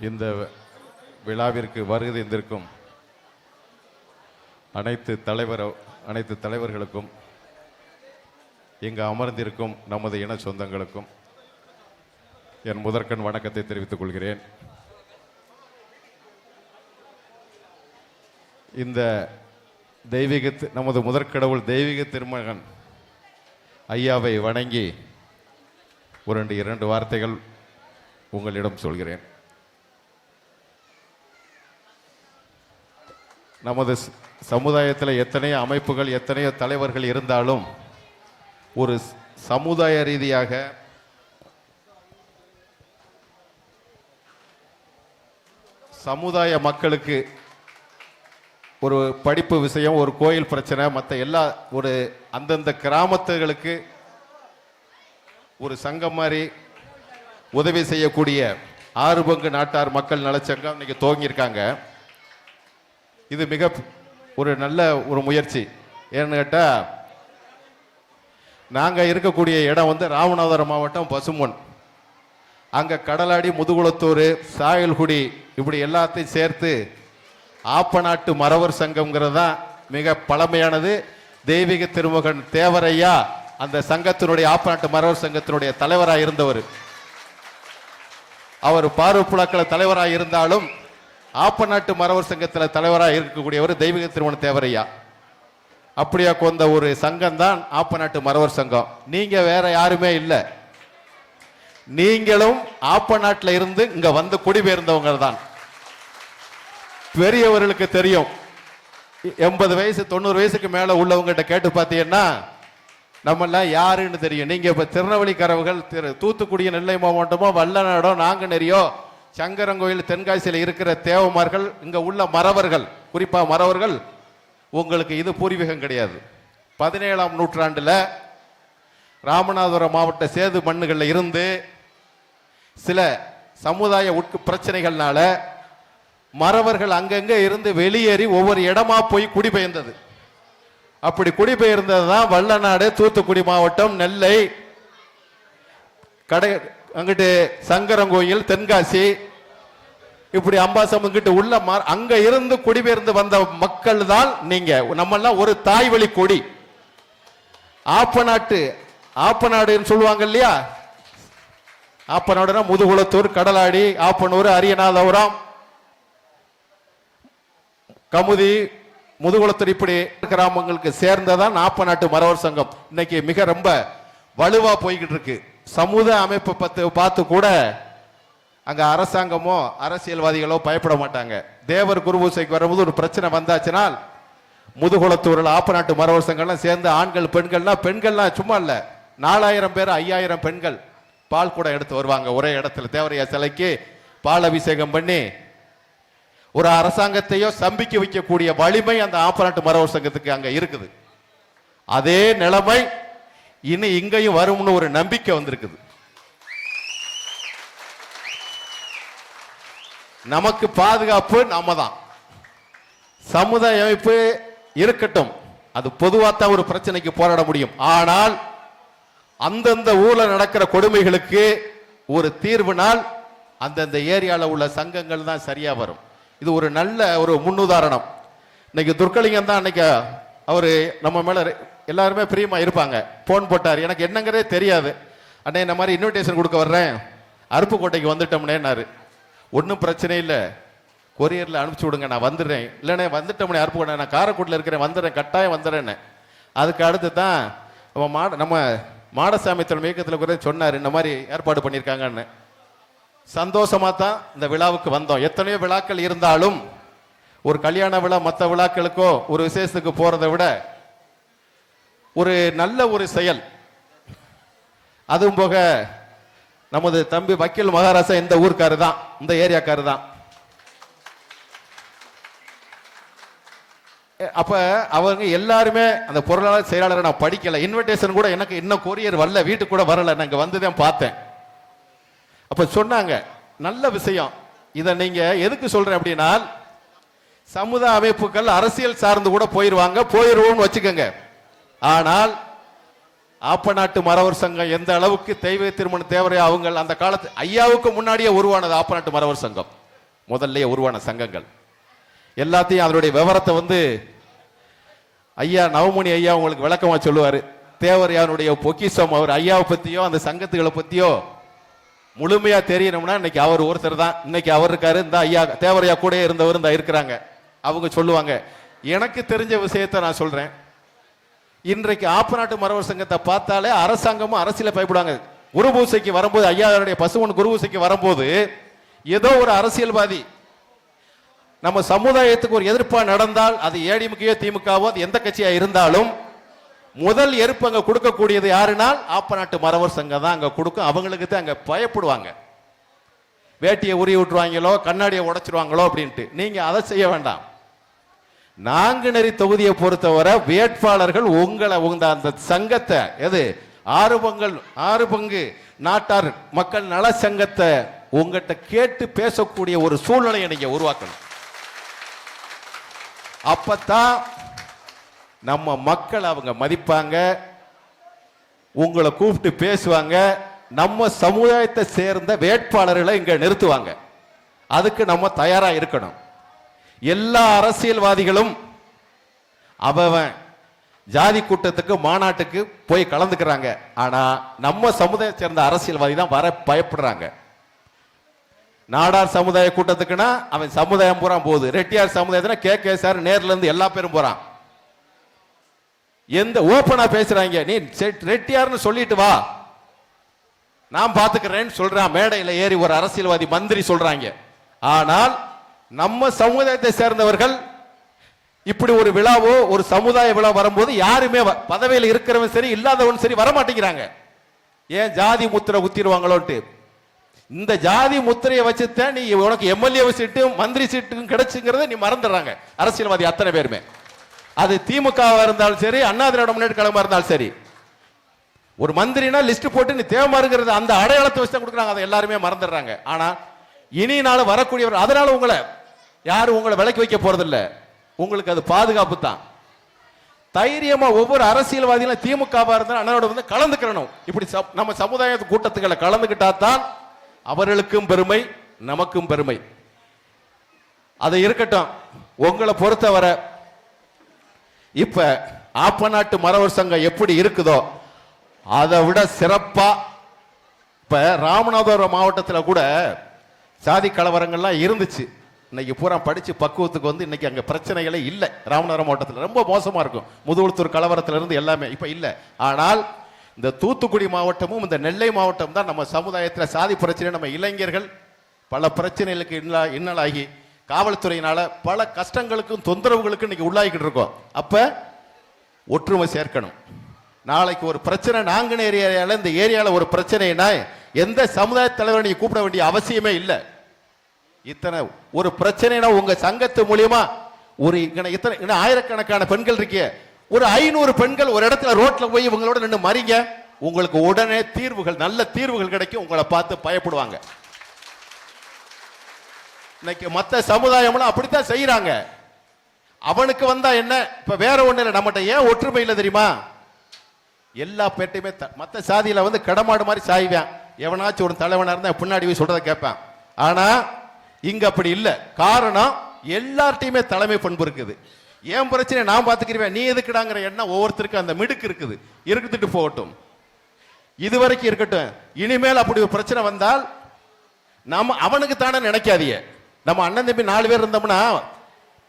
இந்த விழாவிற்கு வருகை தந்திருக்கும் அனைத்து தலைவர் அனைத்து தலைவர்களுக்கும் இங்கு அமர்ந்திருக்கும் நமது இன சொந்தங்களுக்கும் என் முதற்கண் வணக்கத்தை தெரிவித்துக் கொள்கிறேன். இந்த தெய்வீக நமது முதற்கடவுள் தெய்வீக திருமகன் ஐயாவை வணங்கி ஒரு ரெண்டு இரண்டு வார்த்தைகள் உங்களிடம் சொல்கிறேன். நமது சமுதாயத்தில் எத்தனையோ அமைப்புகள் எத்தனையோ தலைவர்கள் இருந்தாலும் ஒரு சமுதாய ரீதியாக சமுதாய மக்களுக்கு ஒரு படிப்பு விஷயம் ஒரு கோயில் பிரச்சனை மற்ற எல்லா ஒரு அந்தந்த கிராமத்துகளுக்கு ஒரு சங்கம் மாதிரி உதவி செய்யக்கூடிய ஆறு பங்கு நாட்டார் மக்கள் நலச்சங்கம் இன்னைக்கு துவங்கியிருக்காங்க. இது மிக ஒரு நல்ல ஒரு முயற்சி. ஏன்னு கேட்டால் நாங்கள் இருக்கக்கூடிய இடம் வந்து ராமநாதபுரம் மாவட்டம் பசுமன். அங்கே கடலாடி முதுகுளத்தூர் சாயல்குடி இப்படி எல்லாத்தையும் சேர்த்து ஆப்பநாட்டு மறவர் சங்கம்ங்கிறது தான் மிக பழமையானது. தெய்வீக திருமகன் தேவரையா அந்த சங்கத்தினுடைய ஆப்பநாட்டு மறவர் சங்கத்தினுடைய தலைவராக இருந்தவர். அவர் பார்வை புழக்கள தலைவராக இருந்தாலும் ஆப்பநாட்டு மறவர் சங்கத்தில் தலைவராக இருக்கக்கூடியவர் தெய்வீக திருமண தேவரையா. அப்படியா கொண்ட ஒரு சங்கம் தான் ஆப்பநாட்டு மறவர் சங்கம். நீங்கள் வேற யாருமே இல்லை. நீங்களும் ஆப்ப நாட்டில் இருந்து இங்கே வந்து குடிபெயர்ந்தவங்க தான் பெரியவர்களுக்கு தெரியும். எண்பது வயசு தொண்ணூறு வயசுக்கு மேலே உள்ளவங்ககிட்ட கேட்டு பார்த்தீங்கன்னா நம்மெல்லாம் யாருன்னு தெரியும். நீங்கள் இப்போ திருநெல்வேலி திருநெல்வேலிக்காரவர்கள் திரு தூத்துக்குடி நெல்லை மாவட்டமோ வல்லநாடோ நாங்குநேரியோ சங்கரங்கோயில் தென்காசியில் இருக்கிற தேவமார்கள் இங்கே உள்ள மறவர்கள் குறிப்பாக மறவர்கள் உங்களுக்கு இது பூர்வீகம் கிடையாது. பதினேழாம் நூற்றாண்டில் ராமநாதபுரம் மாவட்ட சேது மண்ணுகளில் இருந்து சில சமுதாய உட்கு பிரச்சனைகள்னால மறவர்கள் அங்கங்கே இருந்து வெளியேறி ஒவ்வொரு இடமா போய் குடிபெயர்ந்தது. அப்படி குடிபெயர்ந்தது தான் வல்லநாடு தூத்துக்குடி மாவட்டம் நெல்லை கடை அங்கிட்டு சங்கரங்கோயில் தென்காசி இப்படி அம்பாசம் கிட்ட உள்ள மர- அங்க இருந்து குடிபெயர்ந்து வந்த மக்கள் தான் நீங்க. நம்மெல்லாம் ஒரு தாய் வழி கொடி. ஆப்பநாட்டு ஆப்பநாடுன்னு சொல்லுவாங்க இல்லையா? ஆப்பநாடுனா முதுகுளத்தூர் கடலாடி ஆப்பனூர் அரியநாதபுரம். கமுதி முதுகுளத்தூர் இப்படி கிராமங்களுக்கு சேர்ந்ததான் ஆப்பநாட்டு மரவர் சங்கம். இன்னைக்கு மிக ரொம்ப வலுவா போய்கிட்டு இருக்கு. சமுதாய அமைப்பை பத்து பார்த்து கூட அங்க அரசாங்கமோ அரசியல்வாதிகளோ பயப்பட மாட்டாங்க. தேவர் குருபூசைக்கு வரும்போது ஒரு பிரச்சனை வந்தாச்சுனால் முதுகுளத்தூரில் ஆப்பநாட்டு மறவர் சங்கம்லாம் சேர்ந்து ஆண்கள் பெண்கள்லாம் பெண்கள்லாம் சும்மா இல்ல. நாலாயிரம் பேர் ஐயாயிரம் பெண்கள் பால் கூட எடுத்து வருவாங்க ஒரே இடத்துல. தேவரையா சிலைக்கு பால் அபிஷேகம் பண்ணி ஒரு அரசாங்கத்தையோ சம்பிக்க வைக்கக்கூடிய வலிமை அந்த ஆப்பநாட்டு மறவர் சங்கத்துக்கு அங்க இருக்குது. அதே நிலைமை இனி இங்கேயும் வரும்னு ஒரு நம்பிக்கை வந்திருக்குது. நமக்கு பாதுகாப்பு நாம தான் சமுதாய அமைப்பு இருக்கட்டும் அது பொதுவாக தான் ஒரு பிரச்சனைக்கு போராட முடியும். ஆனால் அந்தந்த ஊர்ல நடக்கிற கொடுமைகளுக்கு ஒரு தீர்வுனால் அந்தந்த ஏரியாவில் உள்ள சங்கங்கள் தான் சரியா வரும். இது ஒரு நல்ல ஒரு முன்னுதாரணம். இன்னைக்கு துர்கலிங்கம் தான் அன்னைக்கு அவர் நம்ம மேல எல்லாருமே பிரியமாக இருப்பாங்க. ஃபோன் போட்டார். எனக்கு என்னங்கிறதே தெரியாது. அண்ணே இந்த மாதிரி இன்விடேஷன் கொடுக்க வர்றேன். அருப்புக்கோட்டைக்கு வந்துட்டோம்னேன்னாரு. ஒன்றும் பிரச்சனை இல்லை. கொரியரில் அனுப்பிச்சி விடுங்க நான் வந்துடுறேன். இல்லைண்ணே வந்துட்டோம்னே அருப்புக்கோட்டை நான் காரைக்குடியில் இருக்கிறேன் வந்துடுறேன் கட்டாயம் வந்துடுறேன்னு. அதுக்கு அடுத்து தான் நம்ம மாட நம்ம மாடசாமி தலைமை இயக்கத்தில் கூட சொன்னார் இந்த மாதிரி ஏற்பாடு பண்ணியிருக்காங்கன்னு சந்தோஷமாக தான் இந்த விழாவுக்கு வந்தோம். எத்தனையோ விழாக்கள் இருந்தாலும் ஒரு கல்யாண விழா மற்ற விழாக்களுக்கோ ஒரு விசேஷத்துக்கு போகிறத விட ஒரு நல்ல ஒரு செயல். அதுவும் போக நமது தம்பி வக்கீல் மகாராசா இந்த ஊர்க்காரு தான் இந்த ஏரியாக்காரு தான். அப்ப அவங்க எல்லாருமே அந்த பொருளாளர் செயலாளரை நான் படிக்கல. இன்விடேஷன் கூட எனக்கு இன்னும் கொரியர் வரல வீட்டுக்கு கூட வரல. நான் இங்க பார்த்தேன். அப்ப சொன்னாங்க நல்ல விஷயம். இதை நீங்க எதுக்கு சொல்றேன் அப்படின்னா சமுதாய அமைப்புகள் அரசியல் சார்ந்து கூட போயிருவாங்க. போயிருவோம்னு வச்சுக்கோங்க. ஆனால் ஆப்ப நாட்டு மறவர் சங்கம் எந்த அளவுக்கு தெய்வ திருமண தேவரையா அவங்க அந்த காலத்து ஐயாவுக்கு முன்னாடியே உருவானது ஆப்ப நாட்டு மறவர் சங்கம். முதல்ல உருவான சங்கங்கள். எல்லாத்தையும் அதனுடைய விவரத்தை வந்து ஐயா நவமணி ஐயா உங்களுக்கு விளக்கமா சொல்லுவாரு. தேவரையானுடைய பொக்கிஷம் அவர் ஐயாவை பத்தியோ அந்த சங்கத்துகளை பத்தியோ முழுமையா தெரியணும்னா இன்னைக்கு அவர் ஒருத்தர் தான். இன்னைக்கு அவர் இருக்காரு. இந்த ஐயா தேவரையா கூட இருந்தவர் இந்த இருக்கிறாங்க. அவங்க சொல்லுவாங்க. எனக்கு தெரிஞ்ச விஷயத்தை நான் சொல்றேன். இன்றைக்கு ஆப்பநாட்டு மரவர் சங்கத்தை பார்த்தாலே அரசாங்கமும் அரசியல பயப்படுவாங்க. குரு பூசைக்கு வரும்போது ஐயாவுடைய பசுவன் குரு பூசைக்கு வரும்போது ஏதோ ஒரு அரசியல்வாதி நம்ம சமுதாயத்துக்கு ஒரு எதிர்ப்பா நடந்தால் அது ஏடிமுகையோ திமுகவோ அது எந்த கட்சியா இருந்தாலும் முதல் எருப்பு அங்க கொடுக்கக்கூடியது யாருனால் ஆப்பநாட்டு மரவர் சங்கம் தான் அங்க கொடுக்கும். அவங்களுக்கு தான் அங்க பயப்படுவாங்க. வேட்டியை உரி விட்டுருவாங்களோ கண்ணாடியை உடைச்சிருவாங்களோ அப்படின்ட்டு. நீங்க அதை செய்ய வேண்டாம். நாங்குநெறி தொகுதியை பொறுத்தவரை வேட்பாளர்கள் உங்களை உங்க அந்த சங்கத்தை எது? ஆறு பங்கள் ஆறு பங்கு நாட்டார் மக்கள் நல சங்கத்தை உங்கள்கிட்ட கேட்டு பேசக்கூடிய ஒரு சூழ்நிலையை நீங்க உருவாக்கணும். அப்பத்தான் நம்ம மக்கள் அவங்க மதிப்பாங்க உங்களை கூப்பிட்டு பேசுவாங்க நம்ம சமுதாயத்தை சேர்ந்த வேட்பாளர்களை இங்க நிறுத்துவாங்க. அதுக்கு நம்ம தயாரா இருக்கணும். எல்லா அரசியல்வாதிகளும் அவன் ஜாதி கூட்டத்துக்கு மாநாட்டுக்கு போய் கலந்துக்கிறாங்க. ஆனா நம்ம சமுதாயத்தை சேர்ந்த அரசியல்வாதி தான் வர பயப்படுறாங்க. நாடார் சமுதாய கூட்டத்துக்குன்னா அவன் சமுதாயம் பூரா போகுது. ரெட்டியார் சமுதாயத்தில் கே. கே. சார் நேர்ல இருந்து எல்லா பேரும் போறான். எந்த ஓப்பனா பேசுறாங்க. நீ செட்- ரெட்டியார்னு சொல்லிட்டு வா. நான் பாத்துக்கிறேன்னு சொல்றான். மேடையில ஏறி ஒரு அரசியல்வாதி மந்திரி சொல்றாங்க. ஆனால் நம்ம சமுதாயத்தை சேர்ந்தவர்கள் இப்படி ஒரு விழாவோ ஒரு சமுதாய விழா வரும்போது யாருமே வ- பதவியில் இருக்கிறவன் சரி இல்லாதவன் சரி வர மாட்டேங்கிறாங்க. ஏன் ஜாதி முத்திரை குத்திடுவாங்களோன்ட்டு. இந்த ஜாதி முத்திரையை வச்சுத்தான் நீ உனக்கு எம்எல்ஏ சீட்டு மந்திரி சீட்டும் கிடைச்சுங்கிறத நீ மறந்துடுறாங்க. அரசியல்வாதி அத்தனை பேருமே. அது திமுகவாக இருந்தாலும் சரி அண்ணா திராவிட முன்னேற்ற இருந்தாலும் சரி. ஒரு மந்திரினா லிஸ்ட் போட்டு நீ தேவமாருங்கிறது அந்த அடையாளத்தை வச்சு தான் கொடுக்குறாங்க. அதை எல்லாருமே மறந்துடுறாங்க. ஆனால் இனி நாள் வரக்கூடியவர் அதனால உங்களை யாரும் உங்களை விலக்கி வைக்க போறதில்ல. உங்களுக்கு அது பாதுகாப்பு தான். தைரியமா ஒவ்வொரு அரசியல்வாதிகளும் திமுகவா இருந்தால் அண்ணனோட வந்து கலந்துக்கிறணும். இப்படி நம்ம சமுதாய கூட்டத்துக்களை கலந்துக்கிட்டா தான் அவர்களுக்கும் பெருமை நமக்கும் பெருமை. அது இருக்கட்டும். உங்களை பொறுத்தவரை இப்ப ஆப்பநாட்டு மரவர் சங்கம் எப்படி இருக்குதோ அதை விட சிறப்பா இப்ப ராமநாதபுரம் மாவட்டத்தில் கூட சாதி கலவரங்கள்லாம் இருந்துச்சு. இன்னைக்கு பூரா படித்து பக்குவத்துக்கு வந்து இன்னைக்கு அங்கே பிரச்சனைகளே இல்லை. ராமநாதபுரம் மாவட்டத்தில் ரொம்ப மோசமாக இருக்கும். முதுகுளத்தூர் கலவரத்திலிருந்து எல்லாமே இப்போ இல்லை. ஆனால் இந்த தூத்துக்குடி மாவட்டமும் இந்த நெல்லை மாவட்டம் தான் நம்ம சமுதாயத்தில் சாதி பிரச்சனை நம்ம இளைஞர்கள் பல பிரச்சனைகளுக்கு இன்னலா இன்னலாகி காவல்துறையினால் பல கஷ்டங்களுக்கும் தொந்தரவுகளுக்கும் இன்னைக்கு உள்ளாகிக்கிட்டு இருக்கோம். அப்போ ஒற்றுமை சேர்க்கணும். நாளைக்கு ஒரு பிரச்சனை நாங்கன ஏரியாவில் இந்த ஏரியாவில் ஒரு பிரச்சனைனா எந்த சமுதாய தலைவரை நீங்கள் கூப்பிட வேண்டிய அவசியமே இல்லை. இத்தனை ஒரு பிரச்சனைனா உங்க சங்கத்து மூலியமா ஒரு இத்தனை இன்னும் ஆயிரக்கணக்கான பெண்கள் இருக்கீங்க ஒரு ஐநூறு பெண்கள் ஒரு இடத்துல ரோட்ல போய் இவங்களோட நின்று மறிங்க. உங்களுக்கு உடனே தீர்வுகள் நல்ல தீர்வுகள் கிடைக்கும். உங்களை பார்த்து பயப்படுவாங்க. இன்னைக்கு மத்த சமுதாயம்லாம் அப்படித்தான் செய்யறாங்க அவனுக்கு வந்தா என்ன? இப்ப வேற ஒண்ணு இல்லை. நம்மகிட்ட ஏன் ஒற்றுமை இல்லை தெரியுமா? எல்லா பேட்டையுமே த- மத்த சாதியில வந்து கடமாடு மாதிரி சாய்வேன். எவனாச்சும் ஒரு தலைவனா இருந்தா பின்னாடி போய் சொல்றதை கேட்பேன். ஆனா இங்க அப்படி இல்லை. காரணம் எல்லார்ட்டையுமே தலைமை பண்பு இருக்குது. ஏன் பிரச்சனை? நான் பார்த்துக்கிறேன். நீ எதுக்குடாங்கிற எண்ணம் ஒவ்வொருத்தருக்கும் அந்த மிடுக்கு இருக்குது. இருக்குதுட்டு போகட்டும். இது வரைக்கும் இருக்கட்டும். இனிமேல் அப்படி ஒரு பிரச்சனை வந்தால் நம்ம அவனுக்கு தானே நினைக்காதிய நம்ம அண்ணன் தம்பி நாலு பேர் இருந்தோம்னா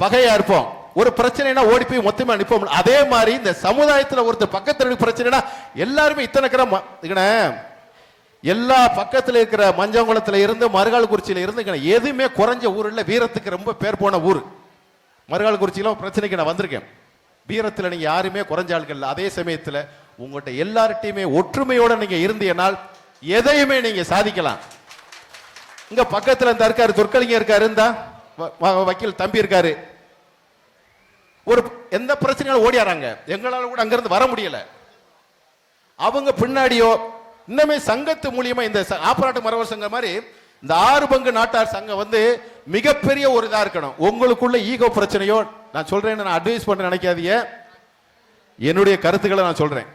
பகையா இருப்போம். ஒரு பிரச்சனைனா ஓடி போய் மொத்தமா நிற்போம் அதே மாதிரி இந்த சமுதாயத்தில் ஒருத்தர் பக்கத்தில் பிரச்சனைனா எல்லாருமே இத்தனை கிராம் எல்லா பக்கத்தில் இருக்கிற மஞ்சங்குளத்தில் இருந்து மறுகால்குறிச்சியில இருந்து எதுவுமே குறைஞ்ச ஊர் இல்லை வீரத்துக்கு ரொம்ப பேர் போன ஊர். மறுகால்குறிச்சியில பிரச்சனைக்கு நான் வந்திருக்கேன். வீரத்தில் நீங்கள் யாருமே குறைஞ்ச ஆட்கள் அதே சமயத்தில் உங்கள்கிட்ட எல்லார்ட்டையுமே ஒற்றுமையோடு நீங்கள் இருந்தீங்கனால் எதையுமே நீங்கள் சாதிக்கலாம். இங்கே பக்கத்தில் இந்த இருக்காரு துர்க்கலிங்க இருக்காரு இருந்தா வ- வ- வக்கீல் தம்பி இருக்காரு. ஒரு எந்த பிரச்சனையாலும் ஓடியாராங்க. எங்களால் கூட அங்கேருந்து வர முடியல. அவங்க பின்னாடியோ இன்னமே சங்கத்து மூலியமா இந்த ஆப்பராட்டு மரவர் சங்கம் மாதிரி இந்த ஆறு பங்கு நாட்டார் சங்கம் வந்து மிகப்பெரிய ஒரு இதாக இருக்கணும். உங்களுக்குள்ள ஈகோ பிரச்சனையோ நான் சொல்றேன் நான் அட்வைஸ் பண்ண நினைக்காதீங்க. என்னுடைய கருத்துக்களை நான் சொல்றேன்.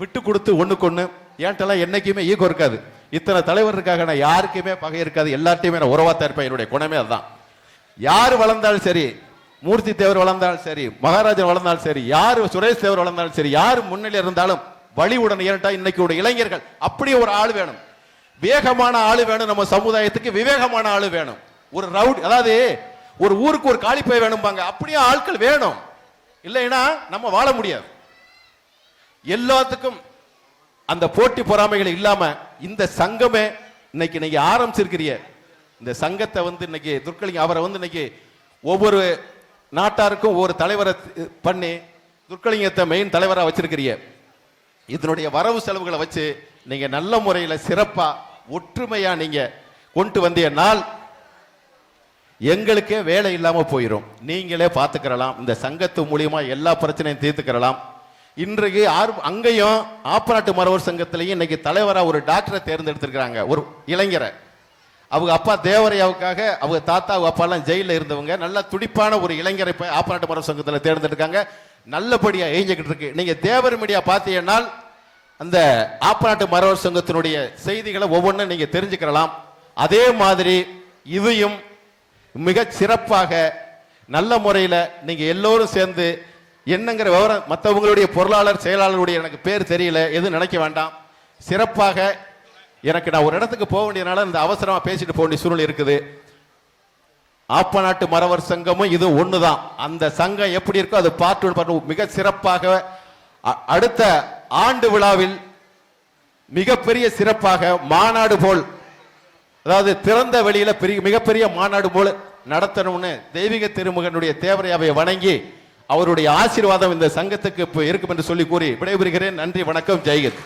விட்டு கொடுத்து ஒண்ணுக்கு ஒன்று ஏன்ட்டெல்லாம் என்னைக்குமே ஈகோ இருக்காது. இத்தனை தலைவர் நான் யாருக்குமே பகை இருக்காது. எல்லார்ட்டையுமே நான் உறவாத்தான் இருப்பேன். என்னுடைய குணமே அதுதான். யார் வளர்ந்தாலும் சரி மூர்த்தி தேவர் வளர்ந்தாலும் சரி மகாராஜன் வளர்ந்தாலும் சரி யார் சுரேஷ் தேவர் வளர்ந்தாலும் சரி யார் முன்னிலை இருந்தாலும் வழிவுடன் இரண்டா இன்னைக்கு ஒரு இளைஞர்கள். அப்படி ஒரு ஆள் வேணும். வேகமான ஆள் வேணும் நம்ம சமுதாயத்துக்கு விவேகமான ஆள் வேணும். ஒரு ரவுட் அதாவது ஒரு ஊருக்கு ஒரு காலிப்பை வேணும்பாங்க. அப்படியே ஆட்கள் வேணும். இல்லைன்னா நம்ம வாழ முடியாது. எல்லாத்துக்கும் அந்த போட்டி பொறாமைகள் இல்லாம இந்த சங்கமே இன்னைக்கு நீங்க ஆரம்பிச்சிருக்கிறீங்க. இந்த சங்கத்தை வந்து இன்னைக்கு துர்க்கலிங்க அவரை வந்து இன்னைக்கு ஒவ்வொரு நாட்டாருக்கும் ஒவ்வொரு தலைவரை பண்ணி துர்க்கலிங்கத்தை மெயின் தலைவராக வச்சிருக்கிறீங்க. இதனுடைய வரவு செலவுகளை வச்சு நீங்க நல்ல முறையில் சிறப்பா ஒற்றுமையா நீங்க கொண்டு வந்திய நாள் எங்களுக்கே வேலை இல்லாமல் போயிடும் நீங்களே பார்த்துக்கிறலாம். இந்த சங்கத்து மூலியமா எல்லா பிரச்சனையும் தீர்த்துக்கிறலாம். இன்றைக்கு ஆர் அங்கேயும் ஆப்பநாட்டு மரவர் சங்கத்திலையும் இன்னைக்கு தலைவராக ஒரு டாக்டரை தேர்ந்தெடுத்திருக்கிறாங்க. ஒரு இளைஞரை. அவங்க அப்பா தேவரையாவுக்காக அவங்க தாத்தா அவங்க அப்பா எல்லாம் இருந்தவங்க. நல்லா துடிப்பான ஒரு இளைஞரை இப்போ ஆப்பநாட்டு மரவர் சங்கத்தில் தேர்ந்தெடுக்காங்க நல்லபடியாக இயங்கிக்கிட்டு இருக்கு. நீங்கள் தேவர் மீடியா பார்த்தீங்கன்னா அந்த ஆப்பநாட்டு மரவர் சங்கத்தினுடைய செய்திகளை ஒவ்வொன்றும் நீங்கள் தெரிஞ்சுக்கலாம் அதே மாதிரி இதையும் மிக சிறப்பாக நல்ல முறையில் நீங்கள் எல்லோரும் சேர்ந்து என்னங்கிற விவரம் மற்றவங்களுடைய பொருளாளர் செயலாளருடைய எனக்கு பேர் தெரியல எதுவும் நினைக்க வேண்டாம். சிறப்பாக எனக்கு நான் ஒரு இடத்துக்கு போக வேண்டியதுனால இந்த அவசரமாக பேசிட்டு போக வேண்டிய சூழ்நிலை இருக்குது. ஆப்ப நாட்டு மறவர் சங்கமும் இது ஒன்று தான் அந்த சங்கம் எப்படி இருக்கோ அது பார்ட் ஒன் பார்ட் மிக சிறப்பாக அடுத்த ஆண்டு விழாவில் மிகப்பெரிய சிறப்பாக மாநாடு போல் அதாவது திறந்த வெளியில பெரிய மிகப்பெரிய மாநாடு போல் நடத்தணும்னு தெய்வீக திருமகனுடைய தேவரையாவை வணங்கி அவருடைய ஆசீர்வாதம் இந்த சங்கத்துக்கு இப்போ இருக்கும் என்று சொல்லி கூறி விடைபெறுகிறேன். நன்றி வணக்கம் ஜெய்கத்